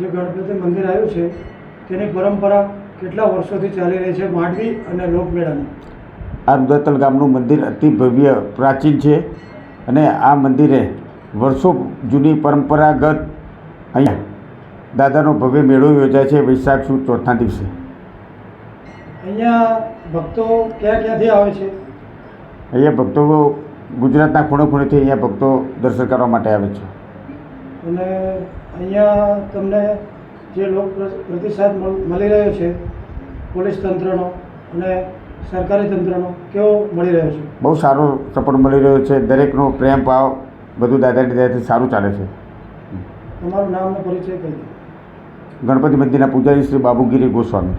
જે ગણપતિ મંદિર આવ્યું છે તેની પરંપરા કેટલા વર્ષોથી ચાલી રહી છે માંડવી અને લોકમેળાની? આ રુદતલ ગામનું મંદિર અતિ ભવ્ય પ્રાચીન છે અને આ મંદિરે વર્ષો જૂની પરંપરાગત અહીંયા દાદાનો ભવ્ય મેળો યોજાય છે વૈશાખ સુદ ચોથા દિવસે. અહીંયા ભક્તો ક્યાં ક્યાંથી આવે છે? અહીંયા ભક્તો ગુજરાતના ખૂણે ખૂણેથી અહીંયા ભક્તો દર્શન કરવા માટે આવે છે. અને અહીંયા તમને જે લોક પ્ર- પ્રતિસાદ મળ- રહ્યો છે પોલીસ તંત્રનો અને સરકારી તંત્રનો કેવો મળી રહ્યો છે? બહુ સારો સપોર્ટ મળી રહ્યો છે. દરેકનો પ્રેમ ભાવ બધું દાદાની દયાથી સારું ચાલે છે. તમારું નામ અને પરિચય કહી દો. ગણપતિ મંદિરના પૂજારી શ્રી બાબુગીરી ગોસ્વામી.